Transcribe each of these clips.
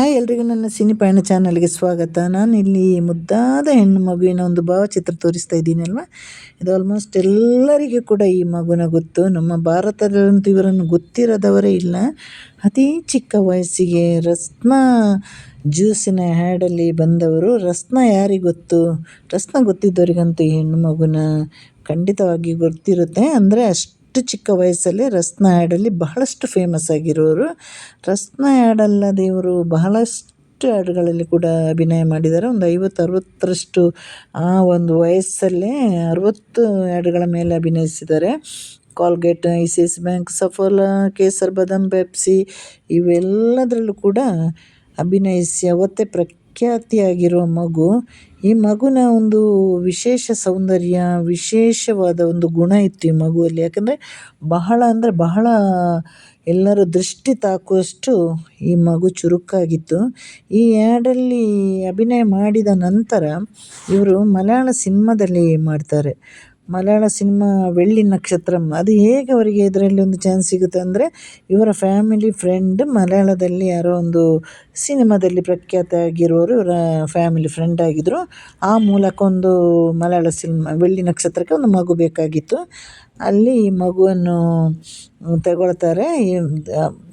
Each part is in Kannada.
ಹಾಯ್ ಎಲ್ರಿಗೂ ನನ್ನ ಸಿನಿ ಪಯಣ ಚಾನಲ್ಗೆ ಸ್ವಾಗತ. ನಾನು ಇಲ್ಲಿ ಮುದ್ದಾದ ಹೆಣ್ಣು ಮಗುವಿನ ಒಂದು ಭಾವಚಿತ್ರ ತೋರಿಸ್ತಾ ಇದ್ದೀನಿ ಅಲ್ವಾ? ಇದು ಆಲ್ಮೋಸ್ಟ್ ಎಲ್ಲರಿಗೂ ಕೂಡ ಈ ಮಗುನ ಗೊತ್ತು. ನಮ್ಮ ಭಾರತದಲ್ಲಂತೂ ಇವರನ್ನು ಗೊತ್ತಿರದವರೇ ಇಲ್ಲ. ಅತಿ ಚಿಕ್ಕ ವಯಸ್ಸಿಗೆ ರಸ್ನ ಜ್ಯೂಸಿನ ಹ್ಯಾಡಲ್ಲಿ ಬಂದವರು. ರಸ್ನ ಯಾರಿಗೆ ಗೊತ್ತು? ರಸ್ನ ಗೊತ್ತಿದ್ದವರಿಗಂತೂ ಈ ಹೆಣ್ಣು ಮಗುನ ಖಂಡಿತವಾಗಿ ಗೊತ್ತಿರುತ್ತೆ. ಅಂದರೆ ಅಷ್ಟು ಅಷ್ಟು ಚಿಕ್ಕ ವಯಸ್ಸಲ್ಲಿ ರಸ್ನ ಆ್ಯಡಲ್ಲಿ ಬಹಳಷ್ಟು ಫೇಮಸ್ ಆಗಿರೋರು. ರಸ್ನ ಹಾಡಲ್ಲದೆ ಇವರು ಬಹಳಷ್ಟು ಹಾಡುಗಳಲ್ಲಿ ಕೂಡ ಅಭಿನಯ ಮಾಡಿದ್ದಾರೆ. ಒಂದು ಐವತ್ತು ಅರವತ್ತರಷ್ಟು ಆ ಒಂದು ವಯಸ್ಸಲ್ಲೇ ಅರವತ್ತು ಹಾಡುಗಳ ಮೇಲೆ ಅಭಿನಯಿಸಿದ್ದಾರೆ. Colgate ICICI bank Saffola Kesar Badam Pepsi ಇವೆಲ್ಲದರಲ್ಲೂ ಕೂಡ ಅಭಿನಯಿಸಿ ಅವತ್ತೇ ಪ್ರಖ್ಯಾತಿಯಾಗಿರೋ ಮಗು, ಈ ಮಗುನ ಒಂದು ವಿಶೇಷ ಸೌಂದರ್ಯ, ವಿಶೇಷವಾದ ಒಂದು ಗುಣ ಇತ್ತು ಈ ಮಗುವಲ್ಲಿ. ಯಾಕಂದರೆ ಬಹಳ ಅಂದರೆ ಬಹಳ ಎಲ್ಲರ ದೃಷ್ಟಿ ತಾಕುವಷ್ಟು ಈ ಮಗು ಚುರುಕಾಗಿತ್ತು. ಈ ಆ್ಯಡಲ್ಲಿ ಅಭಿನಯ ಮಾಡಿದ ನಂತರ ಇವರು ಮಲಯಾಳ ಸಿನಿಮಾದಲ್ಲಿ ಮಾಡ್ತಾರೆ. ಮಲಯಾಳ ಸಿನಿಮಾ ಬೆಳ್ಳಿ ನಕ್ಷತ್ರಂ ಅದು ಹೇಗೆ ಅವರಿಗೆ ಇದರಲ್ಲಿ ಒಂದು ಚಾನ್ಸ್ ಸಿಗುತ್ತೆ ಅಂದರೆ, ಇವರ ಫ್ಯಾಮಿಲಿ ಫ್ರೆಂಡ್ ಮಲಯಾಳದಲ್ಲಿ ಯಾರೋ ಒಂದು ಸಿನಿಮಾದಲ್ಲಿ ಪ್ರಖ್ಯಾತ ಆಗಿರೋರು ಇವರ ಫ್ಯಾಮಿಲಿ ಫ್ರೆಂಡ್ ಆಗಿದ್ದರು ಆ ಮೂಲಕ ಒಂದು ಮಲಯಾಳ ಸಿನಿಮಾ ಬೆಳ್ಳಿ ನಕ್ಷತ್ರಕ್ಕೆ ಒಂದು ಮಗು ಬೇಕಾಗಿತ್ತು. ಅಲ್ಲಿ ಈ ಮಗುವನ್ನು ತಗೊಳ್ತಾರೆ. ಈ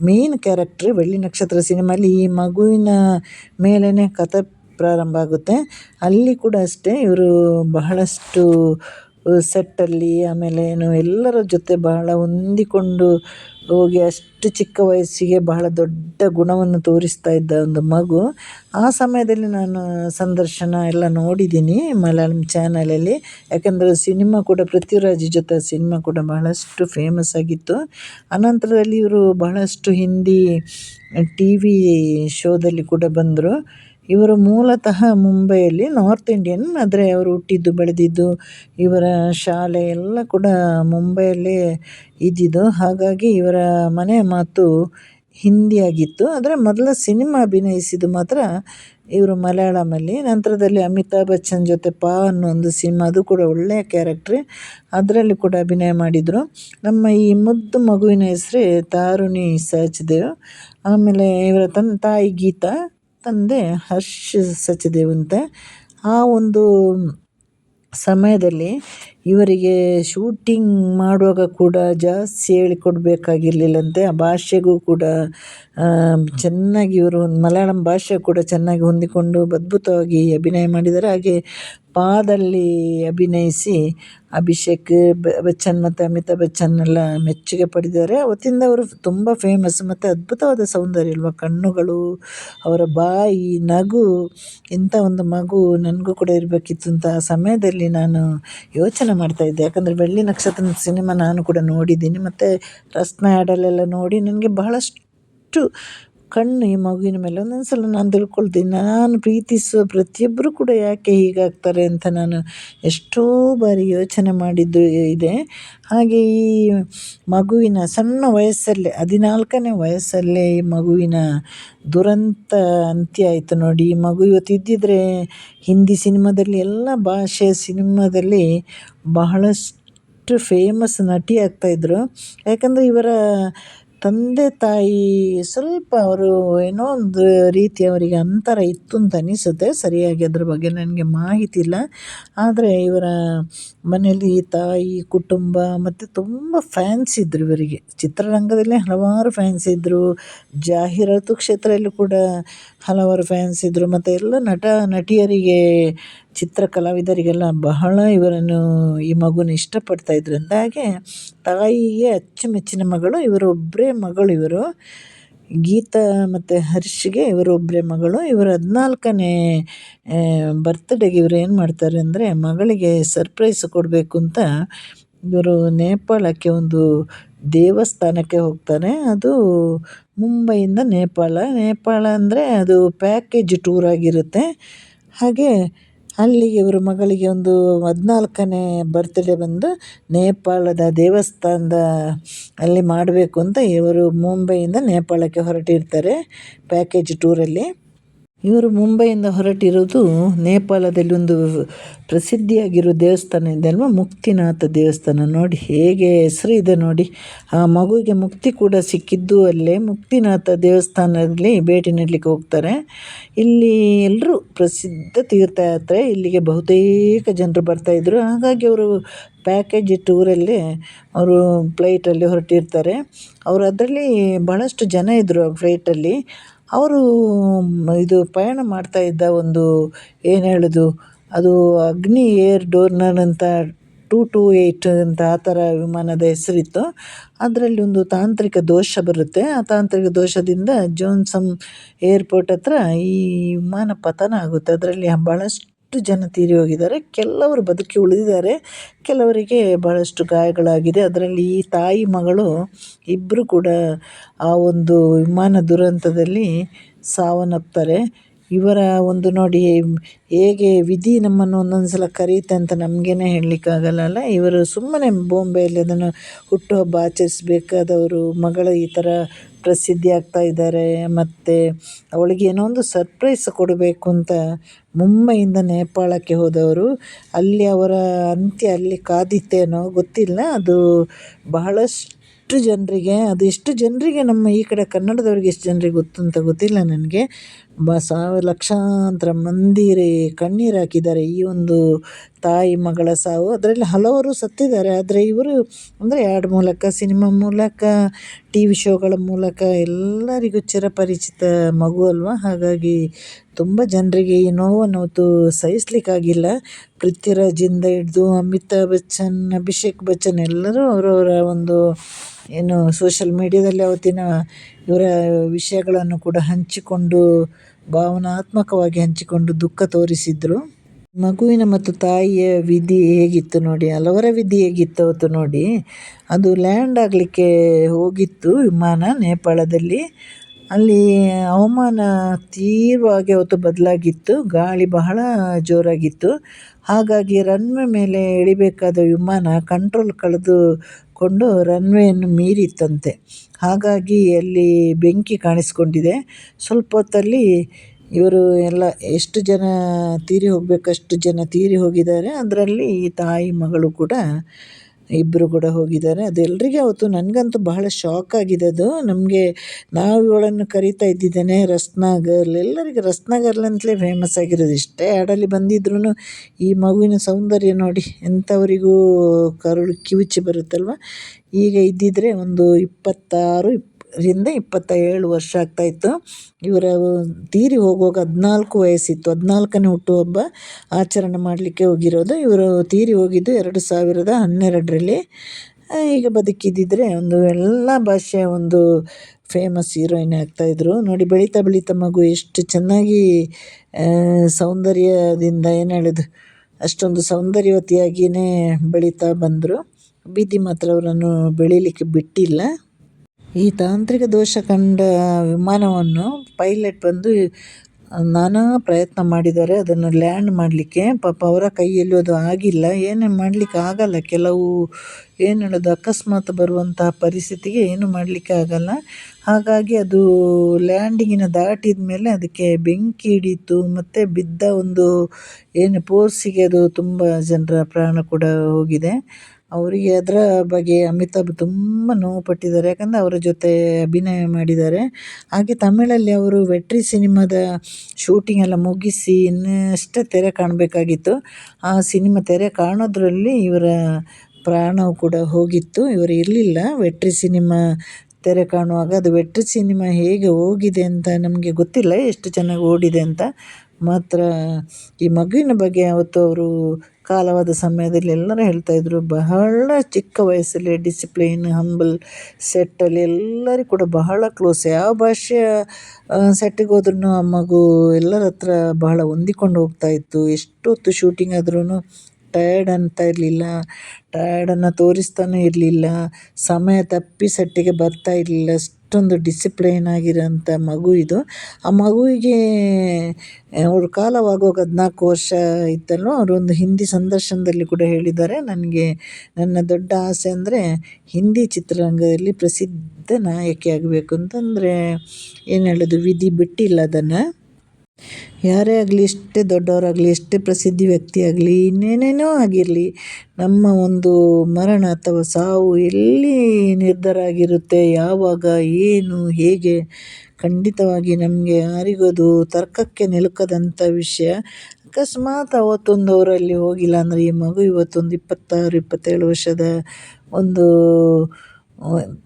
ಮೇನ್ ಕ್ಯಾರೆಕ್ಟ್ರ್ ಬೆಳ್ಳಿ ನಕ್ಷತ್ರ ಸಿನಿಮಾಲಿ ಈ ಮಗುವಿನ ಮೇಲೇ ಕಥೆ ಪ್ರಾರಂಭ ಆಗುತ್ತೆ. ಅಲ್ಲಿ ಕೂಡ ಅಷ್ಟೇ ಇವರು ಬಹಳಷ್ಟು ಸೆಟ್ಟಲ್ಲಿ ಆಮೇಲೆ ಏನು, ಎಲ್ಲರ ಜೊತೆ ಬಹಳ ಹೊಂದಿಕೊಂಡು ಹೋಗಿ ಅಷ್ಟು ಚಿಕ್ಕ ವಯಸ್ಸಿಗೆ ಬಹಳ ದೊಡ್ಡ ಗುಣವನ್ನು ತೋರಿಸ್ತಾ ಇದ್ದ ಒಂದು ಮಗು. ಆ ಸಮಯದಲ್ಲಿ ನಾನು ಸಂದರ್ಶನ ಎಲ್ಲ ನೋಡಿದ್ದೀನಿ ಮಲಯಾಳಂ ಚಾನಲಲ್ಲಿ ಯಾಕಂದರೆ ಸಿನಿಮಾ ಕೂಡ, ಪೃಥ್ವಿರಾಜ್ ಜೊತೆ ಸಿನಿಮಾ ಕೂಡ ಬಹಳಷ್ಟು ಫೇಮಸ್ ಆಗಿತ್ತು. ಅನಂತರದಲ್ಲಿ ಇವರು ಬಹಳಷ್ಟು ಹಿಂದಿ ಟಿ ವಿ ಶೋದಲ್ಲಿ ಕೂಡ ಬಂದರು. ಇವರು ಮೂಲತಃ ಮುಂಬೈಯಲ್ಲಿ ನಾರ್ತ್ ಇಂಡಿಯನ್, ಆದರೆ ಅವರು ಹುಟ್ಟಿದ್ದು, ಬೆಳೆದಿದ್ದು, ಇವರ ಶಾಲೆ ಎಲ್ಲ ಕೂಡ ಮುಂಬೈಯಲ್ಲೇ ಇದ್ದಿದ್ದು. ಹಾಗಾಗಿ ಇವರ ಮನೆ ಮಾತು ಹಿಂದಿಯಾಗಿತ್ತು ಆದರೆ ಮೊದಲ ಸಿನಿಮಾ ಅಭಿನಯಿಸಿದ್ದು ಮಾತ್ರ ಇವರು ಮಲಯಾಳಮಲ್ಲಿ. ನಂತರದಲ್ಲಿ ಅಮಿತಾಬ್ ಬಚ್ಚನ್ ಜೊತೆ ಪಾ ಅನ್ನೋ ಒಂದು ಸಿನಿಮಾ, ಅದು ಕೂಡ ಒಳ್ಳೆಯ ಕ್ಯಾರೆಕ್ಟ್ರ್. ಅದರಲ್ಲಿ ಕೂಡ ಅಭಿನಯ ಮಾಡಿದರು. ನಮ್ಮ ಈ ಮುದ್ದು ಮಗುವಿನ ಹೆಸರೇ ತಾರುಣಿ ಸಹಜದೇವ್ ಆಮೇಲೆ ಇವರ ತನ್ನ ತಾಯಿ ಗೀತಾ. ತಂದೆ ಹರ್ಷ ಸಚ್ದೇವ್ ಅಂತ ಆ ಒಂದು ಸಮಯದಲ್ಲಿ ಇವರಿಗೆ ಶೂಟಿಂಗ್ ಮಾಡುವಾಗ ಕೂಡ ಜಾಸ್ತಿ ಹೇಳಿಕೊಡ್ಬೇಕಾಗಿರ್ಲಿಲ್ಲಂತೆ. ಆ ಭಾಷೆಗೂ ಕೂಡ ಚೆನ್ನಾಗಿ ಇವರು ಮಲಯಾಳಂ ಭಾಷೆ ಕೂಡ ಚೆನ್ನಾಗಿ ಹೊಂದಿಕೊಂಡು ಅದ್ಭುತವಾಗಿ ಅಭಿನಯ ಮಾಡಿದ್ದಾರೆ. ಹಾಗೆ ಪಾದಲ್ಲಿ ಅಭಿನಯಿಸಿ ಅಭಿಷೇಕ್ ಬಚ್ಚನ್ ಮತ್ತು ಅಮಿತಾಬ್ ಬಚ್ಚನ್ ಎಲ್ಲ ಮೆಚ್ಚುಗೆ ಪಡೆದಿದ್ದಾರೆ. ಅವತ್ತಿಂದ ಅವರು ತುಂಬ ಫೇಮಸ್ ಮತ್ತು ಅದ್ಭುತವಾದ ಸೌಂದರ್ಯ ಅಲ್ವಾ? ಕಣ್ಣುಗಳು, ಅವರ ಬಾಯಿ, ನಗು, ಇಂಥ ಒಂದು ಮಗು ನನಗೂ ಕೂಡ ಇರಬೇಕಿತ್ತು ಅಂತ ಆ ಸಮಯದಲ್ಲಿ ನಾನು ಯೋಚನೆ ಮಾಡ್ತಾಯಿದ್ದೆ ಯಾಕಂದರೆ ಬೆಳ್ಳಿ ನಕ್ಷತ್ರ ಸಿನಿಮಾ ನಾನು ಕೂಡ ನೋಡಿದ್ದೀನಿ. ಮತ್ತು ರಸ್ನ ನೋಡಿ ನನಗೆ ಬಹಳಷ್ಟು ಕಣ್ಣು ಈ ಮಗುವಿನ ಮೇಲೆ ಒಂದೊಂದು ಸಲ ನಾನು ತಿಳ್ಕೊಳ್ತೀನಿ. ನಾನು ಪ್ರೀತಿಸುವ ಪ್ರತಿಯೊಬ್ಬರು ಕೂಡ ಯಾಕೆ ಹೀಗಾಗ್ತಾರೆ ಅಂತ ನಾನು ಎಷ್ಟೋ ಬಾರಿ ಯೋಚನೆ ಮಾಡಿದ್ದು ಇದೆ. ಹಾಗೆ ಈ ಮಗುವಿನ ಸಣ್ಣ ವಯಸ್ಸಲ್ಲೇ, ಹದಿನಾಲ್ಕನೇ ವಯಸ್ಸಲ್ಲೇ ಈ ಮಗುವಿನ ದುರಂತ ಅಂತ್ಯ ಆಯಿತು ನೋಡಿ. ಈ ಮಗು ಇವತ್ತು ಇದ್ದಿದ್ರೆ ಹಿಂದಿ ಸಿನಿಮಾದಲ್ಲಿ, ಎಲ್ಲ ಭಾಷೆಯ ಸಿನಿಮಾದಲ್ಲಿ ಬಹಳಷ್ಟು ಫೇಮಸ್ ನಟಿ ಆಗ್ತಾಯಿದ್ರು ಯಾಕಂದರೆ ಇವರ ತಂದೆ ತಾಯಿ ಸ್ವಲ್ಪ ಅವರು ಏನೋ ಒಂದು ರೀತಿ ಅವರಿಗೆ ಅಂತರ ಇತ್ತು ಅಂತ ಅನಿಸುತ್ತೆ. ಸರಿಯಾಗಿ ಅದ್ರ ಬಗ್ಗೆ ನನಗೆ ಮಾಹಿತಿ ಇಲ್ಲ. ಆದರೆ ಇವರ ಮನೆಯಲ್ಲಿ ತಾಯಿ, ಕುಟುಂಬ ಮತ್ತು ತುಂಬ ಫ್ಯಾನ್ಸ್ ಇದ್ದರು ಇವರಿಗೆ. ಚಿತ್ರರಂಗದಲ್ಲೇ ಹಲವಾರು ಫ್ಯಾನ್ಸ್ ಇದ್ದರು ಜಾಹೀರಾತು ಕ್ಷೇತ್ರದಲ್ಲೂ ಕೂಡ ಹಲವಾರು ಫ್ಯಾನ್ಸ್ ಇದ್ದರು ಮತ್ತು ಎಲ್ಲ ನಟ, ನಟಿಯರಿಗೆ ಚಿತ್ರ ಕಲಾವಿದರಿಗೆಲ್ಲ ಬಹಳ ಇವರನ್ನು ಈ ಮಗುನ ಇಷ್ಟಪಡ್ತಾ ಅಂದಾಗೆ ತಾಯಿಗೆ ಅಚ್ಚುಮೆಚ್ಚಿನ ಮಗಳು ಇವರೊಬ್ಬರೇ ಮಗಳು ಇವರು. ಗೀತಾ ಮತ್ತು ಹರ್ಷ್ಗೆ ಇವರೊಬ್ಬರೇ ಮಗಳು. ಇವರು ಹದಿನಾಲ್ಕನೇ ಬರ್ತ್ಡೇಗೆ ಇವರು ಏನು ಮಾಡ್ತಾರೆ ಅಂದರೆ ಮಗಳಿಗೆ ಸರ್ಪ್ರೈಸ್ ಕೊಡಬೇಕು ಅಂತ ಇವರು ನೇಪಾಳಕ್ಕೆ ಒಂದು ದೇವಸ್ಥಾನಕ್ಕೆ ಹೋಗ್ತಾರೆ. ಅದು ಮುಂಬೈಯಿಂದ ನೇಪಾಳ. ನೇಪಾಳ ಅಂದರೆ ಅದು ಪ್ಯಾಕೇಜ್ ಟೂರ್ ಆಗಿರುತ್ತೆ. ಹಾಗೆ ಅಲ್ಲಿಗೆ ಇವರು ಮಗಳಿಗೆ ಒಂದು ಹದಿನಾಲ್ಕನೇ ಬರ್ತ್ಡೇ ಬಂದು ನೇಪಾಳದ ದೇವಸ್ಥಾನದ ಅಲ್ಲಿ ಮಾಡಬೇಕು ಅಂತ ಇವರು ಮುಂಬೈಯಿಂದ ನೇಪಾಳಕ್ಕೆ ಹೊರಟಿರ್ತಾರೆ ಪ್ಯಾಕೇಜ್ ಟೂರಲ್ಲಿ ಇವರು ಮುಂಬೈಯಿಂದ ಹೊರಟಿರೋದು ನೇಪಾಳದಲ್ಲಿ ಒಂದು ಪ್ರಸಿದ್ಧಿಯಾಗಿರೋ ದೇವಸ್ಥಾನ ಇದೆ ಅಲ್ವಾ? ಮುಕ್ತಿನಾಥ ದೇವಸ್ಥಾನ. ನೋಡಿ, ಹೇಗೆ ಹೆಸರು ಇದೆ ನೋಡಿ. ಆ ಮಗುವಿಗೆ ಮುಕ್ತಿ ಕೂಡ ಸಿಕ್ಕಿದ್ದು ಅಲ್ಲೇ. ಮುಕ್ತಿನಾಥ ದೇವಸ್ಥಾನದಲ್ಲಿ ಭೇಟಿ ನೀಡಲಿಕ್ಕೆ ಹೋಗ್ತಾರೆ. ಇಲ್ಲಿ ಎಲ್ಲರೂ ಪ್ರಸಿದ್ಧ ತೀರ್ಥಯಾತ್ರೆ. ಇಲ್ಲಿಗೆ ಬಹುತೇಕ ಜನರು ಬರ್ತಾಯಿದ್ರು ಹಾಗಾಗಿ ಅವರು ಪ್ಯಾಕೇಜ್ ಟೂರಲ್ಲಿ ಅವರು ಫ್ಲೈಟಲ್ಲಿ ಹೊರಟಿರ್ತಾರೆ. ಅವರು ಅದರಲ್ಲಿ ಭಾಳಷ್ಟು ಜನ ಇದ್ದರು ಆ ಫ್ಲೈಟಲ್ಲಿ. ಅವರು ಇದು ಪಯಣ ಮಾಡ್ತಾ ಇದ್ದ ಒಂದು, ಏನು ಹೇಳೋದು, ಅದು ಅಗ್ನಿ ಏರ್ ಡೋರ್ನರ್ ಅಂತ, ಟೂ ಟೂ ಏಯ್ಟ್ ಅಂತ ಆ ಥರ ವಿಮಾನದ ಹೆಸರಿತ್ತು. ಅದರಲ್ಲಿ ಒಂದು ತಾಂತ್ರಿಕ ದೋಷ ಬರುತ್ತೆ. ಆ ತಾಂತ್ರಿಕ ದೋಷದಿಂದ ಜೋನ್ಸಮ್ ಏರ್ಪೋರ್ಟ್ ಹತ್ರ ಈ ವಿಮಾನ ಪತನ ಆಗುತ್ತೆ. ಅದರಲ್ಲಿ ಭಾಳಷ್ಟು ಜನ ತೀರಿ ಹೋಗಿದ್ದಾರೆ ಕೆಲವರು ಬದುಕಿ ಉಳಿದಿದ್ದಾರೆ. ಕೆಲವರಿಗೆ ಭಾಳಷ್ಟು ಗಾಯಗಳಾಗಿದೆ. ಅದರಲ್ಲಿ ಈ ತಾಯಿ ಮಗಳು ಇಬ್ಬರು ಕೂಡ ಆ ಒಂದು ವಿಮಾನ ದುರಂತದಲ್ಲಿ ಸಾವನ್ನಪ್ತಾರೆ. ಇವರ ಒಂದು ನೋಡಿ ಹೇಗೆ ವಿಧಿ ನಮ್ಮನ್ನು ಒಂದೊಂದು ಸಲ ಕರೀತೆ ಅಂತ ನಮಗೇನೆ ಹೇಳಲಿಕ್ಕಾಗಲ್ಲ ಇವರು ಸುಮ್ಮನೆ ಬೊಂಬೆಯಲ್ಲಿ ಅದನ್ನು ಹುಟ್ಟುಹಬ್ಬ ಆಚರಿಸಬೇಕಾದವರು ಮಗಳ ಈ ಥರ ಪ್ರಸಿದ್ಧಿ ಆಗ್ತಾ ಇದ್ದಾರೆ. ಮತ್ತು ಅವಳಿಗೆ ಏನೋ ಒಂದು ಸರ್ಪ್ರೈಸ್ ಕೊಡಬೇಕು ಅಂತ ಮುಂಬೈಯಿಂದ ನೇಪಾಳಕ್ಕೆ ಹೋದವರು. ಅಲ್ಲಿ ಅವರ ಅಂತ್ಯ, ಅಲ್ಲಿ ಕಾದಿತ್ತೇನೋ ಗೊತ್ತಿಲ್ಲ. ಅದು ಬಹಳಷ್ಟು ಜನರಿಗೆ, ಅದು ಎಷ್ಟು ಜನರಿಗೆ ನಮ್ಮ ಈ ಕಡೆ ಕನ್ನಡದವ್ರಿಗೆ ಎಷ್ಟು ಜನರಿಗೆ ಗೊತ್ತು ಅಂತ ಗೊತ್ತಿಲ್ಲ ನನಗೆ. ಬ ಸಾವಿರ ಲಕ್ಷಾಂತರ ಮಂದಿ ಕಣ್ಣೀರು ಹಾಕಿದ್ದಾರೆ. ಈ ಒಂದು ತಾಯಿ ಮಗಳ ಸಾವು. ಅದರಲ್ಲಿ ಹಲವರು ಸತ್ತಿದ್ದಾರೆ. ಆದರೆ ಇವರು ಅಂದರೆ ಆ್ಯಡ್ ಮೂಲಕ, ಸಿನಿಮಾ ಮೂಲಕ ಟಿ ವಿ ಶೋಗಳ ಮೂಲಕ ಎಲ್ಲರಿಗೂ ಚಿರಪರಿಚಿತ ಮಗು ಅಲ್ವಾ? ಹಾಗಾಗಿ ತುಂಬ ಜನರಿಗೆ ಈ ನೋವನ್ನು ಅವತ್ತು ಸಹಿಸ್ಲಿಕ್ಕಾಗಿಲ್ಲ. ಪೃಥ್ವಿರಾಜಿಂದ ಹಿಡಿದು ಅಮಿತಾಬ್ ಬಚ್ಚನ್, ಅಭಿಷೇಕ್ ಬಚ್ಚನ್ ಎಲ್ಲರೂ ಅವರವರ ಒಂದು ಏನು ಸೋಷಲ್ ಮೀಡ್ಯಾದಲ್ಲಿ ಅವತ್ತಿನ ಇವರ ವಿಷಯಗಳನ್ನು ಕೂಡ ಹಂಚಿಕೊಂಡು, ಭಾವನಾತ್ಮಕವಾಗಿ ಹಂಚಿಕೊಂಡು ದುಃಖ ತೋರಿಸಿದ್ರು. ಮಗುವಿನ ಮತ್ತು ತಾಯಿಯ ವಿಧಿ ಹೇಗಿತ್ತು ನೋಡಿ, ಹಲವರ ವಿಧಿ ಹೇಗಿತ್ತು ಅವತ್ತು ನೋಡಿ. ಅದು ಲ್ಯಾಂಡ್ ಆಗಲಿಕ್ಕೆ ಹೋಗಿತ್ತು ವಿಮಾನ ನೇಪಾಳದಲ್ಲಿ. ಅಲ್ಲಿ ಹವಾಮಾನ ತೀವ್ರವಾಗಿ ಅವತ್ತು ಬದಲಾಗಿತ್ತು, ಗಾಳಿ ಬಹಳ ಜೋರಾಗಿತ್ತು. ಹಾಗಾಗಿ ರನ್ವೇ ಮೇಲೆ ಇಳಿಬೇಕಾದ ವಿಮಾನ ಕಂಟ್ರೋಲ್ ಕಳೆದುಕೊಂಡು ರನ್ವೇಯನ್ನು ಮೀರಿತ್ತಂತೆ. ಹಾಗಾಗಿ ಅಲ್ಲಿ ಬೆಂಕಿ ಕಾಣಿಸ್ಕೊಂಡಿದೆ. ಸ್ವಲ್ಪ ಹೊತ್ತಲ್ಲಿ ಇವರು ಎಲ್ಲ ಎಷ್ಟು ಜನ ತೀರಿ ಹೋಗಬೇಕಷ್ಟು ಜನ ತೀರಿ ಹೋಗಿದ್ದಾರೆ. ಅದರಲ್ಲಿ ತಾಯಿ ಮಗಳು ಕೂಡ ಇಬ್ಬರು ಕೂಡ ಹೋಗಿದ್ದಾರೆ. ಅದು ಎಲ್ರಿಗೆ ಅವತ್ತು ನನಗಂತೂ ಬಹಳ ಶಾಕ್ ಆಗಿದೆ ಅದು. ನಮಗೆ ನಾವು ಇವಳನ್ನು ಕರಿತಾ ಇದ್ದಿದ್ದೇನೆ ರಸ್ನಾಗರ್ಲ್ ಎಲ್ಲರಿಗೆ ರಸ್ನಾಗರ್ಲ್ ಅಂತಲೇ ಫೇಮಸ್ ಆಗಿರೋದು. ಇಷ್ಟೇ ಹಾಡಲ್ಲಿ ಬಂದಿದ್ರೂ ಈ ಮಗುವಿನ ಸೌಂದರ್ಯ ನೋಡಿ ಎಂಥವರಿಗೂ ಕರುಳು ಕಿವುಚಿ ಬರುತ್ತಲ್ವ? ಈಗ ಇದ್ದಿದ್ದರೆ ಒಂದು ಇಪ್ಪತ್ತಾರು ರಿಂದ ಇಪ್ಪತ್ತ ಏಳು ವರ್ಷ ಆಗ್ತಾಯಿತ್ತು ಇವರ ತೀರಿ ಹೋಗುವಾಗ ಹದಿನಾಲ್ಕು ವಯಸ್ಸಿತ್ತು. ಹದಿನಾಲ್ಕನೇ ಹುಟ್ಟುಹಬ್ಬ ಆಚರಣೆ ಮಾಡಲಿಕ್ಕೆ ಹೋಗಿರೋದು. ಇವರು ತೀರಿ ಹೋಗಿದ್ದು ಎರಡು ಸಾವಿರದ ಹನ್ನೆರಡರಲ್ಲಿ. ಈಗ ಬದುಕಿದ್ದಿದ್ರೆ ಒಂದು ಎಲ್ಲ ಭಾಷೆಯ ಒಂದು ಫೇಮಸ್ ಹೀರೋಯಿನ್ ಆಗ್ತಾಯಿದ್ರು ನೋಡಿ, ಬೆಳೀತಾ ಬೆಳೀತಾ ಮಗು ಎಷ್ಟು ಚೆನ್ನಾಗಿ ಸೌಂದರ್ಯದಿಂದ ಏನು ಹೇಳೋದು, ಅಷ್ಟೊಂದು ಸೌಂದರ್ಯವತಿಯಾಗಿಯೇ ಬೆಳೀತಾ ಬಂದರು. ಬೀದಿ ಮಾತ್ರ ಅವರನ್ನು ಬೆಳೀಲಿಕ್ಕೆ ಬಿಟ್ಟಿಲ್ಲ. ಈ ತಾಂತ್ರಿಕ ದೋಷ ಕಂಡ ವಿಮಾನವನ್ನು ಪೈಲಟ್ ಬಂದು ನಾನಾ ಪ್ರಯತ್ನ ಮಾಡಿದ್ದಾರೆ. ಅದನ್ನು ಲ್ಯಾಂಡ್ ಮಾಡಲಿಕ್ಕೆ. ಪಾಪ ಅವರ ಕೈಯಲ್ಲಿ ಅದು ಆಗಿಲ್ಲ. ಏನೇ ಮಾಡಲಿಕ್ಕೆ ಆಗಲ್ಲ. ಕೆಲವು ಏನು ಹೇಳೋದು, ಅಕಸ್ಮಾತ್ ಬರುವಂತಹ ಪರಿಸ್ಥಿತಿಗೆ ಏನು ಮಾಡಲಿಕ್ಕೆ ಆಗಲ್ಲ. ಹಾಗಾಗಿ ಅದು ಲ್ಯಾಂಡಿಂಗಿನ ದಾಟಿದ ಮೇಲೆ ಅದಕ್ಕೆ ಬೆಂಕಿ ಹಿಡಿಯಿತು. ಮತ್ತು ಬಿದ್ದ ಒಂದು, ಏನು, ಪೋರ್ಸಿಗೆ ಅದು ತುಂಬ ಜನರ ಪ್ರಾಣ ಕೂಡ ಹೋಗಿದೆ. ಅವರಿಗೆ ಅದರ ಬಗ್ಗೆ ಅಮಿತಾಬ್ ತುಂಬ ನೋವು ಪಟ್ಟಿದ್ದಾರೆ. ಯಾಕಂದರೆ ಅವರ ಜೊತೆ ಅಭಿನಯ ಮಾಡಿದ್ದಾರೆ. ಹಾಗೆ ತಮಿಳಲ್ಲಿ ಅವರು ವೆಟ್ರಿ ಸಿನಿಮಾದ ಶೂಟಿಂಗ್ ಎಲ್ಲ ಮುಗಿಸಿ ಇನ್ನಷ್ಟೇ ತೆರೆ ಕಾಣಬೇಕಾಗಿತ್ತು. ಆ ಸಿನಿಮಾ ತೆರೆ ಕಾಣೋದ್ರಲ್ಲಿ ಇವರ ಪ್ರಾಣವು ಕೂಡ ಹೋಗಿತ್ತು. ಇವರು ಇರಲಿಲ್ಲ. ವೆಟ್ರಿ ಸಿನಿಮಾ ತೆರೆ ಕಾಣುವಾಗ ಅದು ವೆಟ್ರಿ ಸಿನಿಮಾ ಹೇಗೆ ಹೋಗಿದೆ ಅಂತ ನಮಗೆ ಗೊತ್ತಿಲ್ಲ. ಎಷ್ಟು ಚೆನ್ನಾಗಿ ಓಡಿದೆ ಅಂತ ಮಾತ್ರ ಈ ಮಗುವಿನ ಬಗ್ಗೆ ಅವತ್ತು ಅವರು ಕಾಲವಾದ ಸಮಯದಲ್ಲಿ ಎಲ್ಲರೂ ಹೇಳ್ತಾಯಿದ್ರು ಬಹಳ ಚಿಕ್ಕ ವಯಸ್ಸಲ್ಲಿ ಡಿಸಿಪ್ಲಿನ್ ಹಂಬಲ್ ಸೆಟ್ಟಲ್ಲಿ ಎಲ್ಲರಿಗೂ ಕೂಡ ಬಹಳ ಕ್ಲೋಸ್ ಯಾವ ಭಾಷೆಯ ಸೆಟ್ಟಿಗೆ ಹೋದ್ರೂ ಆ ಮಗು ಎಲ್ಲರ ಹತ್ರ ಬಹಳ ಹೊಂದಿಕೊಂಡು ಹೋಗ್ತಾ ಇತ್ತು. ಎಷ್ಟೊತ್ತು ಶೂಟಿಂಗ್ ಆದ್ರೂ ಟಯರ್ಡ್ ಅಂತ ಇರಲಿಲ್ಲ ಟಯರ್ಡನ್ನು ತೋರಿಸ್ತಾನೆ ಇರಲಿಲ್ಲ, ಸಮಯ ತಪ್ಪಿ ಸೆಟ್ಟಿಗೆ ಬರ್ತಾ ಇರಲಿಲ್ಲ ಅಷ್ಟೊಂದು ಡಿಸಿಪ್ಲೈನ್ ಆಗಿರೋಂಥ ಮಗು ಇದು. ಆ ಮಗುವಿಗೆ ಅವ್ರ ಕಾಲವಾಗುವಾಗ ಹದಿನಾಲ್ಕು ವರ್ಷ ಇತ್ತಲ್ಲೋ ಅವರೊಂದು ಹಿಂದಿ ಸಂದರ್ಶನದಲ್ಲಿ ಕೂಡ ಹೇಳಿದ್ದಾರೆ. ನನಗೆ, ನನ್ನ ದೊಡ್ಡ ಆಸೆ ಅಂದರೆ ಹಿಂದಿ ಚಿತ್ರರಂಗದಲ್ಲಿ ಪ್ರಸಿದ್ಧ ನಾಯಕಿ ಆಗಬೇಕು ಅಂತಂದರೆ ಏನು ಹೇಳೋದು? ವಿಧಿ ಬಿಟ್ಟಿಲ್ಲ ಅದನ್ನು. ಯಾರೇ ಆಗಲಿ, ಎಷ್ಟೇ ದೊಡ್ಡವರಾಗಲಿ, ಎಷ್ಟೇ ಪ್ರಸಿದ್ಧಿ ವ್ಯಕ್ತಿ ಆಗಲಿ, ಇನ್ನೇನೇನೋ ಆಗಿರಲಿ, ನಮ್ಮ ಒಂದು ಮರಣ ಅಥವಾ ಸಾವು ಎಲ್ಲಿ ನಿರ್ಧಾರ ಆಗಿರುತ್ತೆ, ಯಾವಾಗ, ಏನು, ಹೇಗೆ, ಖಂಡಿತವಾಗಿ ನಮಗೆ ಯಾರಿಗೋದು ತರ್ಕಕ್ಕೆ ನಿಲುಕದಂಥ ವಿಷಯ. ಅಕಸ್ಮಾತ್ ಅವತ್ತೊಂದು ಅವರಲ್ಲಿ ಹೋಗಿಲ್ಲ ಅಂದರೆ ಈ ಮಗು ಇವತ್ತೊಂದು ಇಪ್ಪತ್ತಾರು, ಇಪ್ಪತ್ತೇಳು ವರ್ಷದ ಒಂದು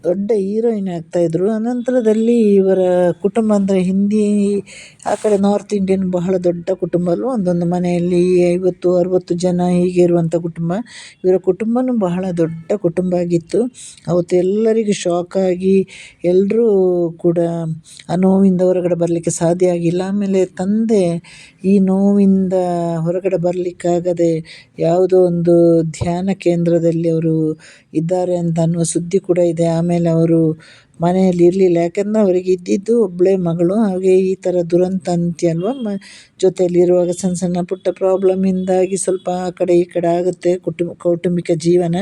ದೊಡ್ಡ ಹೀರೋಯಿನ್ ಆಗ್ತಾಯಿದ್ರು ಅನಂತರದಲ್ಲಿ ಇವರ ಕುಟುಂಬ ಅಂದರೆ ಹಿಂದಿ, ಆ ಕಡೆ ನಾರ್ತ್ ಇಂಡಿಯನ್ ಬಹಳ ದೊಡ್ಡ ಕುಟುಂಬ ಅಲ್ವ? ಒಂದೊಂದು ಮನೆಯಲ್ಲಿ ಐವತ್ತು, ಅರುವತ್ತು ಜನ ಹೀಗೆ ಇರುವಂಥ ಕುಟುಂಬ. ಇವರ ಕುಟುಂಬವೂ ಬಹಳ ದೊಡ್ಡ ಕುಟುಂಬ ಆಗಿತ್ತು. ಅವತ್ತು ಎಲ್ಲರಿಗೂ ಶಾಕ್ ಆಗಿ ಎಲ್ಲರೂ ಕೂಡ ಆ ನೋವಿಂದ ಹೊರಗಡೆ ಬರಲಿಕ್ಕೆ ಸಾಧ್ಯ ಆಗಿಲ್ಲ. ಆಮೇಲೆ ತಂದೆ ಈ ನೋವಿಂದ ಹೊರಗಡೆ ಬರಲಿಕ್ಕಾಗದೆ ಯಾವುದೋ ಒಂದು ಧ್ಯಾನ ಕೇಂದ್ರದಲ್ಲಿ ಅವರು ಇದ್ದಾರೆ ಅಂತ ಅನ್ನುವ ಸುದ್ದಿ ಕೂಡ ಇದೆ. ಆಮೇಲೆ ಅವರು ಮನೆಯಲ್ಲಿ ಇರಲಿಲ್ಲ. ಯಾಕಂದರೆ ಅವರಿಗೆ ಇದ್ದಿದ್ದು ಒಬ್ಬಳೇ ಮಗಳು. ಹಾಗೆ ಈ ಥರ ದುರಂತ ಅಂತ್ಯ ಅಲ್ವಾ? ಮ, ಜೊತೆಯಲ್ಲಿರುವಾಗ ಸಣ್ಣ ಸಣ್ಣ ಪುಟ್ಟ ಪ್ರಾಬ್ಲಮ್ಮಿಂದಾಗಿ ಸ್ವಲ್ಪ ಆ ಕಡೆ ಈ ಕಡೆ ಆಗುತ್ತೆ ಕುಟುಂಬ, ಕೌಟುಂಬಿಕ ಜೀವನ.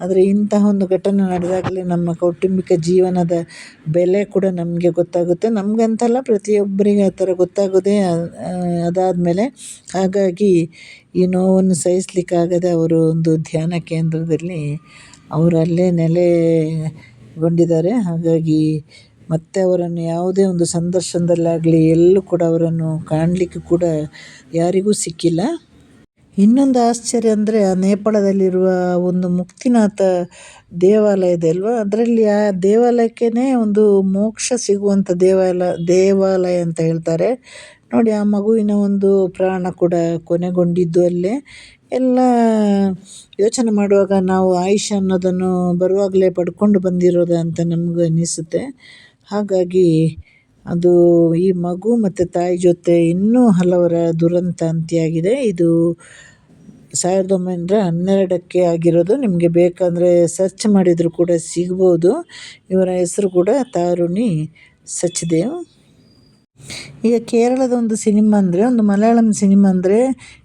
ಆದರೆ ಇಂತಹ ಒಂದು ಘಟನೆ ನಡೆದಾಗಲೇ ನಮ್ಮ ಕೌಟುಂಬಿಕ ಜೀವನದ ಬೆಲೆ ಕೂಡ ನಮಗೆ ಗೊತ್ತಾಗುತ್ತೆ. ನಮಗಂತಲ್ಲ, ಪ್ರತಿಯೊಬ್ಬರಿಗೆ ಆ ಥರ ಗೊತ್ತಾಗೋದೇ ಅದಾದಮೇಲೆ ಹಾಗಾಗಿ ಈ ನೋವನ್ನು ಸಹಿಸ್ಲಿಕ್ಕಾಗದೆ ಅವರು ಒಂದು ಧ್ಯಾನ ಕೇಂದ್ರದಲ್ಲಿ ಅವರು ಅಲ್ಲೇ ನೆಲೆಗೊಂಡಿದ್ದಾರೆ. ಹಾಗಾಗಿ ಮತ್ತೆ ಅವರನ್ನು ಯಾವುದೇ ಒಂದು ಸಂದರ್ಶನದಲ್ಲಾಗಲಿ ಎಲ್ಲೂ ಕೂಡ ಅವರನ್ನು ಕಾಣಲಿಕ್ಕೆ ಕೂಡ ಯಾರಿಗೂ ಸಿಕ್ಕಿಲ್ಲ. ಇನ್ನೊಂದು ಆಶ್ಚರ್ಯ ಅಂದರೆ ಆ ನೇಪಾಳದಲ್ಲಿರುವ ಒಂದು ಮುಕ್ತಿನಾಥ ದೇವಾಲಯ ಇದೆ ಅಲ್ವಾ? ಅದರಲ್ಲಿ ಆ ದೇವಾಲಯಕ್ಕೇ ಒಂದು ಮೋಕ್ಷ ಸಿಗುವಂಥ ದೇವಾಲಯ ದೇವಾಲಯ ಅಂತ ಹೇಳ್ತಾರೆ. ನೋಡಿ, ಆ ಮಗುವಿನ ಒಂದು ಪ್ರಾಣ ಕೂಡ ಕೊನೆಗೊಂಡಿದ್ದು ಅಲ್ಲೇ. ಎಲ್ಲ ಯೋಚನೆ ಮಾಡುವಾಗ ನಾವು ಆಯುಷ್ಯ ಅನ್ನೋದನ್ನು ಬರುವಾಗಲೇ ಪಡ್ಕೊಂಡು ಬಂದಿರೋದು ಅಂತ ನಮ್ಗೆ ಅನ್ನಿಸುತ್ತೆ ಹಾಗಾಗಿ ಅದು ಈ ಮಗು ಮತ್ತು ತಾಯಿ ಜೊತೆ ಇನ್ನೂ ಹಲವರ ದುರಂತ ಅಂತ್ಯಾಗಿದೆ ಇದು ಸಾವಿರದ ಒಂಬೈನೂರ ಹನ್ನೆರಡಕ್ಕೆ ಆಗಿರೋದು. ನಿಮಗೆ ಬೇಕಂದರೆ ಸರ್ಚ್ ಮಾಡಿದರೂ ಕೂಡ ಸಿಗ್ಬೋದು. ಇವರ ಹೆಸರು ಕೂಡ ತಾರುಣಿ ಸಚ್ದೇವ್. ಈಗ ಕೇರಳದ ಒಂದು ಸಿನಿಮಾ ಅಂದರೆ, ಒಂದು ಮಲಯಾಳಂ ಸಿನಿಮಾ ಅಂದರೆ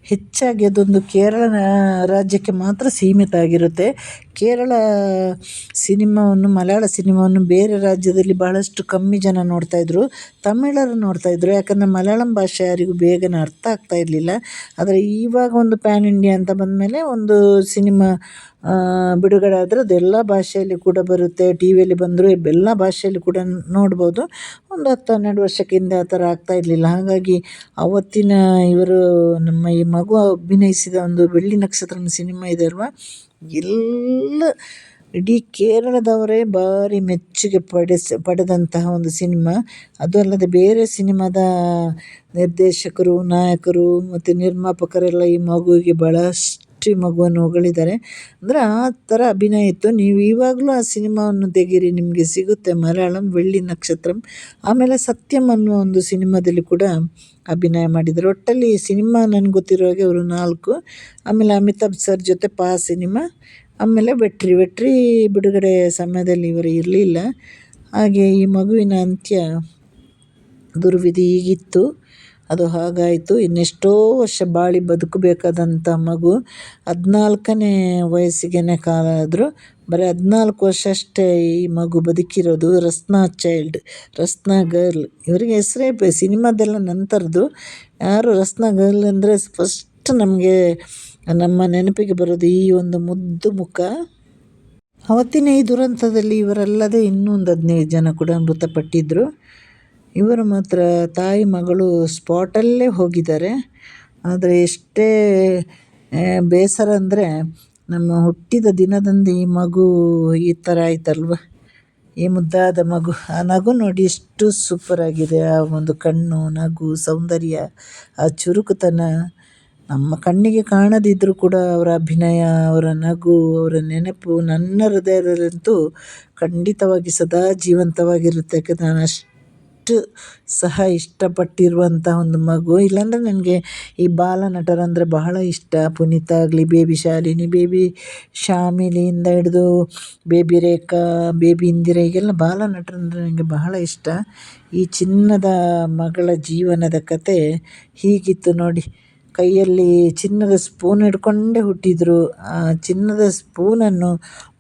ಹೆಚ್ಚಾಗಿ ಅದೊಂದು ಕೇರಳ ರಾಜ್ಯಕ್ಕೆ ಮಾತ್ರ ಸೀಮಿತ ಆಗಿರುತ್ತೆ. ಕೇರಳ ಸಿನಿಮಾವನ್ನು, ಮಲಯಾಳ ಸಿನಿಮಾವನ್ನು ಬೇರೆ ರಾಜ್ಯದಲ್ಲಿ ಬಹಳಷ್ಟು ಕಮ್ಮಿ ಜನ ನೋಡ್ತಾಯಿದ್ರು ತಮಿಳರು ನೋಡ್ತಾಯಿದ್ರು ಯಾಕಂದರೆ ಮಲಯಾಳಂ ಭಾಷೆ ಯಾರಿಗೂ ಬೇಗನೆ ಅರ್ಥ ಆಗ್ತಾ ಇರಲಿಲ್ಲ. ಆದರೆ ಇವಾಗ ಒಂದು ಪ್ಯಾನ್ ಇಂಡಿಯಾ ಅಂತ ಬಂದಮೇಲೆ ಒಂದು ಸಿನಿಮಾ ಬಿಡುಗಡೆ ಆದರೆ ಅದೆಲ್ಲ ಭಾಷೆಯಲ್ಲಿ ಕೂಡ ಬರುತ್ತೆ. ಟಿ ವಿಯಲ್ಲಿ ಬಂದರೂ ಎಲ್ಲ ಭಾಷೆಯಲ್ಲಿ ಕೂಡ ನೋಡ್ಬೋದು. ಒಂದು ಹತ್ತು ಹನ್ನೆರಡು ವರ್ಷಕ್ಕೆ ಹಿಂದೆ ಆ ಥರ ಆಗ್ತಾ ಇರಲಿಲ್ಲ. ಹಾಗಾಗಿ ಅವತ್ತಿನ ಇವರು ನಮ್ಮ ಈ ಮಗು ಅಭಿನಯಿಸಿದ ಒಂದು ಬೆಳ್ಳಿ ನಕ್ಷತ್ರ ಸಿನಿಮಾ ಇದೆ ಅಲ್ವಾ? ಎಲ್ಲ ಇಡೀ ಕೇರಳದವರೇ ಭಾರಿ ಮೆಚ್ಚುಗೆ ಪಡಿಸ, ಪಡೆದಂತಹ ಒಂದು ಸಿನಿಮಾ. ಅದು ಅಲ್ಲದೆ ಬೇರೆ ಸಿನಿಮಾದ ನಿರ್ದೇಶಕರು, ನಾಯಕರು ಮತ್ತು ನಿರ್ಮಾಪಕರೆಲ್ಲ ಈ ಮಗುವಿಗೆ ಭಾಳಷ್ಟು ಈ ಮಗುವನ್ನು ಹೊಗಳಿದ್ದಾರೆ. ಅಂದರೆ ಆ ಥರ ಅಭಿನಯ ಇತ್ತು. ನೀವು ಇವಾಗಲೂ ಆ ಸಿನಿಮಾವನ್ನು ತೆಗೀರಿ ನಿಮಗೆ ಸಿಗುತ್ತೆ ಮಲಯಾಳಂ, ಬೆಳ್ಳಿ ನಕ್ಷತ್ರಂ ಆಮೇಲೆ ಸತ್ಯಂ ಅನ್ನುವ ಒಂದು ಸಿನಿಮಾದಲ್ಲಿ ಕೂಡ ಅಭಿನಯ ಮಾಡಿದ್ದಾರೆ. ಒಟ್ಟಲ್ಲಿ ಸಿನಿಮಾ ನನಗೆ ಗೊತ್ತಿರೋ ಹಾಗೆ ಅವರು ನಾಲ್ಕು. ಆಮೇಲೆ ಅಮಿತಾಬ್ ಸರ್ ಜೊತೆ ಪಾ ಸಿನಿಮಾ. ಆಮೇಲೆ ವೆಟ್ರಿ ವೆಟ್ರಿ ಬಿಡುಗಡೆ ಸಮಯದಲ್ಲಿ ಇವರು ಇರಲಿಲ್ಲ. ಹಾಗೆ ಈ ಮಗುವಿನ ಅಂತ್ಯ ದುರ್ವಿಧಿ ಹೀಗಿತ್ತು ಅದು ಹಾಗಾಯಿತು. ಇನ್ನೆಷ್ಟೋ ವರ್ಷ ಬಾಳಿ ಬದುಕಬೇಕಾದಂಥ ಮಗು ಹದಿನಾಲ್ಕನೇ ವಯಸ್ಸಿಗೆ ಕಾಲ ಆದರೂ ಬರೀ ಹದಿನಾಲ್ಕು ವರ್ಷ ಅಷ್ಟೇ ಈ ಮಗು ಬದುಕಿರೋದು ರಸ್ನಾ ಚೈಲ್ಡ್, ರಸ್ನಾ ಗರ್ಲ್. ಇವರಿಗೆ ಹೆಸರೇ ಸಿನಿಮಾದೆಲ್ಲ ನಂತರದು ಯಾರು ರಸ್ನಾ ಗರ್ಲ್ ಅಂದರೆ ಫಸ್ಟ್ ನಮಗೆ ನಮ್ಮ ನೆನಪಿಗೆ ಬರೋದು ಈ ಒಂದು ಮುದ್ದು ಮುಖ. ಅವತ್ತಿನ ಈ ದುರಂತದಲ್ಲಿ ಇವರಲ್ಲದೆ ಇನ್ನೂ ಒಂದು ಹದಿನೈದು ಜನ ಕೂಡ ಮೃತಪಟ್ಟಿದ್ದರು ಇವರು ಮಾತ್ರ ತಾಯಿ ಮಗಳು ಸ್ಪಾಟಲ್ಲೇ ಹೋಗಿದ್ದಾರೆ. ಆದರೆ ಎಷ್ಟೇ ಬೇಸರ ಅಂದರೆ ನಮ್ಮ ಹುಟ್ಟಿದ ದಿನದಂದು ಈ ಮಗು ಈ ಥರ ಆಯ್ತಲ್ವ? ಈ ಮುದ್ದಾದ ಮಗು. ಆ ನಗು ನೋಡಿ ಎಷ್ಟು ಸೂಪರಾಗಿದೆ ಆ ಒಂದು ಕಣ್ಣು, ನಗು, ಸೌಂದರ್ಯ, ಆ ಚುರುಕುತನ. ನಮ್ಮ ಕಣ್ಣಿಗೆ ಕಾಣದಿದ್ದರೂ ಕೂಡ ಅವರ ಅಭಿನಯ, ಅವರ ನಗು, ಅವರ ನೆನಪು ನನ್ನ ಹೃದಯದಲ್ಲಂತೂ ಖಂಡಿತವಾಗಿ ಸದಾ ಜೀವಂತವಾಗಿರುತ್ತೆ. ಯಾಕಂದರೆ ನಾನು ಅಷ್ಟು ಅಷ್ಟು ಸಹ ಇಷ್ಟಪಟ್ಟಿರುವಂಥ ಒಂದು ಮಗು. ಇಲ್ಲಾಂದರೆ ನನಗೆ ಈ ಬಾಲ ನಟರಂದರೆ ಬಹಳ ಇಷ್ಟ. ಪುನೀತ್ ಆಗಲಿ, ಬೇಬಿ ಶಾಲಿನಿ, ಬೇಬಿ ಶಾಮಿಲಿಯಿಂದ ಹಿಡಿದು ಬೇಬಿ ರೇಖಾ, ಬೇಬಿ ಇಂದಿರಾ ಬಾಲ ನಟರಂದರೆ ನನಗೆ ಬಹಳ ಇಷ್ಟ. ಈ ಚಿನ್ನದ ಮಗಳ ಜೀವನದ ಕತೆ ಹೀಗಿತ್ತು ನೋಡಿ. ಕೈಯಲ್ಲಿ ಚಿನ್ನದ ಸ್ಪೂನ್ ಹಿಡ್ಕೊಂಡೇ ಹುಟ್ಟಿದರು. ಆ ಚಿನ್ನದ ಸ್ಪೂನನ್ನು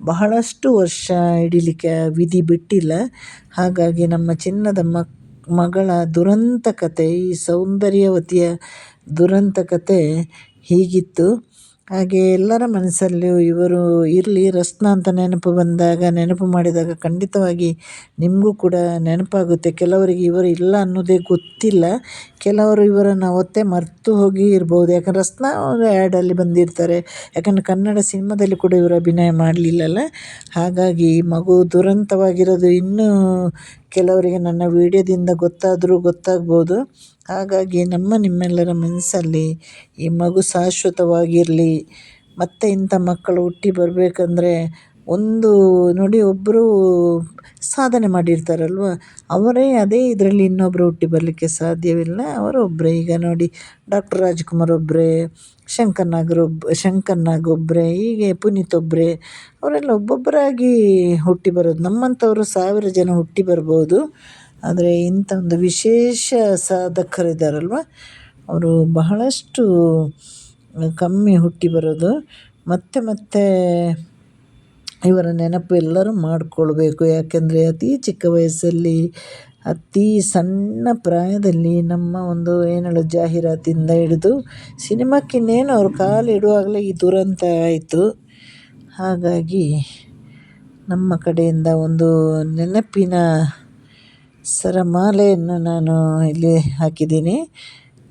ಬಹಳಷ್ಟು ವರ್ಷ ಹಿಡಿಲಿಕ್ಕೆ ವಿಧಿ ಬಿಟ್ಟಿಲ್ಲ. ಹಾಗಾಗಿ ನಮ್ಮ ಚಿನ್ನದ ಮಗಳ ದುರಂತ ಕತೆ ಈ ಸೌಂದರ್ಯವತಿಯ ದುರಂತ ಕತೆ ಹೀಗಿತ್ತು. ಹಾಗೆ ಎಲ್ಲರ ಮನಸ್ಸಲ್ಲೂ ಇವರು ಇರಲಿ ರಸ್ನ ಅಂತ ನೆನಪು ಬಂದಾಗ, ನೆನಪು ಮಾಡಿದಾಗ ಖಂಡಿತವಾಗಿ ನಿಮಗೂ ಕೂಡ ನೆನಪಾಗುತ್ತೆ. ಕೆಲವರಿಗೆ ಇವರು ಇಲ್ಲ ಅನ್ನೋದೇ ಗೊತ್ತಿಲ್ಲ. ಕೆಲವರು ಇವರನ್ನು ಅವತ್ತೇ ಮರೆತು ಹೋಗಿ ಇರ್ಬೋದು. ಯಾಕಂದ್ರೆ ರಸ್ನ ಆ್ಯಡಲ್ಲಿ ಬಂದಿರ್ತಾರೆ. ಯಾಕಂದರೆ ಕನ್ನಡ ಸಿನಿಮಾದಲ್ಲಿ ಕೂಡ ಇವರು ಅಭಿನಯ ಮಾಡಲಿಲ್ಲಲ್ಲ. ಹಾಗಾಗಿ ಮಗು ದುರಂತವಾಗಿರೋದು ಇನ್ನೂ ಕೆಲವರಿಗೆ ನನ್ನ ವಿಡಿಯೋದಿಂದ ಗೊತ್ತಾದರೂ ಗೊತ್ತಾಗ್ಬೋದು. ಹಾಗಾಗಿ ನಮ್ಮ ನಿಮ್ಮೆಲ್ಲರ ಮನಸ್ಸಲ್ಲಿ ಈ ಮಗು ಶಾಶ್ವತವಾಗಿರಲಿ, ಮತ್ತೆ ಇಂಥ ಮಕ್ಕಳು ಹುಟ್ಟಿ ಬರಬೇಕಂದ್ರೆ ಒಂದು ನೋಡಿ ಒಬ್ಬರು ಸಾಧನೆ ಮಾಡಿರ್ತಾರಲ್ವ? ಅವರೇ ಅದೇ ಇದರಲ್ಲಿ ಇನ್ನೊಬ್ಬರು ಹುಟ್ಟಿ ಬರಲಿಕ್ಕೆ ಸಾಧ್ಯವಿಲ್ಲ. ಅವರೊಬ್ಬರೇ ಈಗ ನೋಡಿ ಡಾಕ್ಟರ್ ರಾಜ್ಕುಮಾರ್ ಒಬ್ಬರೇ ಶಂಕರ್ ನಾಗರ್ ಒಬ್ಬ ಶಂಕರ್ ನಾಗ್ ಒಬ್ಬರೇ ಹೀಗೆ ಪುನೀತ್ ಒಬ್ಬರೇ ಅವರೆಲ್ಲ ಒಬ್ಬೊಬ್ಬರಾಗಿ ಹುಟ್ಟಿ ಬರೋದು. ನಮ್ಮಂಥವರು ಸಾವಿರ ಜನ ಹುಟ್ಟಿ ಬರ್ಬೋದು. ಆದರೆ ಇಂಥ ಒಂದು ವಿಶೇಷ ಸಾಧಕರಿದ್ದಾರಲ್ವ ಅವರು ಬಹಳಷ್ಟು ಕಮ್ಮಿ ಹುಟ್ಟಿ ಬರೋದು. ಮತ್ತೆ ಮತ್ತೆ ಇವರ ನೆನಪು ಎಲ್ಲರೂ ಮಾಡಿಕೊಳ್ಬೇಕು. ಯಾಕೆಂದರೆ ಅತಿ ಚಿಕ್ಕ ವಯಸ್ಸಲ್ಲಿ, ಅತಿ ಸಣ್ಣ ಪ್ರಾಯದಲ್ಲಿ ನಮ್ಮ ಒಂದು ಏನೇಳು ಜಾಹೀರಾತಿಂದ ಹಿಡಿದು ಸಿನಿಮಾಕ್ಕಿನ್ನೇನು ಕಾಲು ಇಡುವಾಗಲೇ ಈ ದುರಂತ ಆಯಿತು. ಹಾಗಾಗಿ ನಮ್ಮ ಕಡೆಯಿಂದ ಒಂದು ನೆನಪಿನ ಸರಮಾಲೆಯನ್ನು ನಾನು ಇಲ್ಲಿ ಹಾಕಿದ್ದೀನಿ.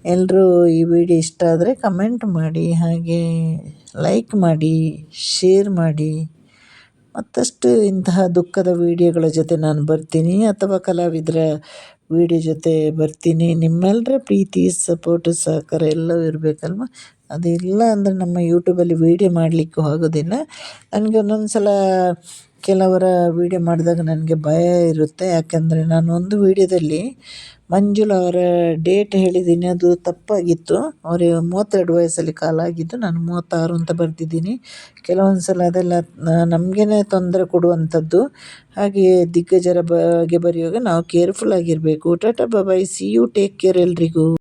ಎಲ್ಲರೂ ಈ ವಿಡಿಯೋ ಇಷ್ಟ ಆದರೆ ಕಮೆಂಟ್ ಮಾಡಿ, ಹಾಗೆ ಲೈಕ್ ಮಾಡಿ, ಶೇರ್ ಮಾಡಿ. ಮತ್ತಷ್ಟು ಇಂತಹ ದುಃಖದ ವೀಡಿಯೋಗಳ ಜೊತೆ ನಾನು ಬರ್ತೀನಿ. ಅಥವಾ ಕಲಾವಿದರ ವಿಡಿಯೋ ಜೊತೆ ಬರ್ತೀನಿ. ನಿಮ್ಮೆಲ್ಲರ ಪ್ರೀತಿ ಸಪೋರ್ಟು ಸಹಕಾರ ಎಲ್ಲವೂ ಇರಬೇಕಲ್ವ? ಅದಿಲ್ಲ ಅಂದರೆ ನಮ್ಮ ಯೂಟ್ಯೂಬಲ್ಲಿ ವೀಡಿಯೋ ಮಾಡಲಿಕ್ಕೂ ಆಗೋದಿಲ್ಲ. ನನಗೆ ಒಂದೊಂದು ಸಲ ಕೆಲವರ ವೀಡಿಯೋ ಮಾಡಿದಾಗ ನನಗೆ ಭಯ ಇರುತ್ತೆ. ಯಾಕೆಂದರೆ ನಾನು ಒಂದು ವೀಡಿಯೋದಲ್ಲಿ ಮಂಜುಳ ಅವರ ಡೇಟ್ ಹೇಳಿದ್ದೀನಿ. ಅದು ತಪ್ಪಾಗಿತ್ತು. ಅವರು ಮೂವತ್ತೆರಡು ವಯಸ್ಸಲ್ಲಿ ಕಾಲಾಗಿದ್ದು ನಾನು ಮೂವತ್ತಾರು ಅಂತ ಬರೆದಿದ್ದೀನಿ. ಕೆಲವೊಂದು ಸಲ ಅದೆಲ್ಲ ನಮಗೇ ತೊಂದರೆ ಕೊಡುವಂಥದ್ದು. ಹಾಗೆಯೇ ದಿಗ್ಗಜರ ಬಗ್ಗೆ ಬರೆಯುವಾಗ ನಾವು ಕೇರ್ಫುಲ್ ಆಗಿರಬೇಕು. Tata bye see you take care ಎಲ್ರಿಗೂ.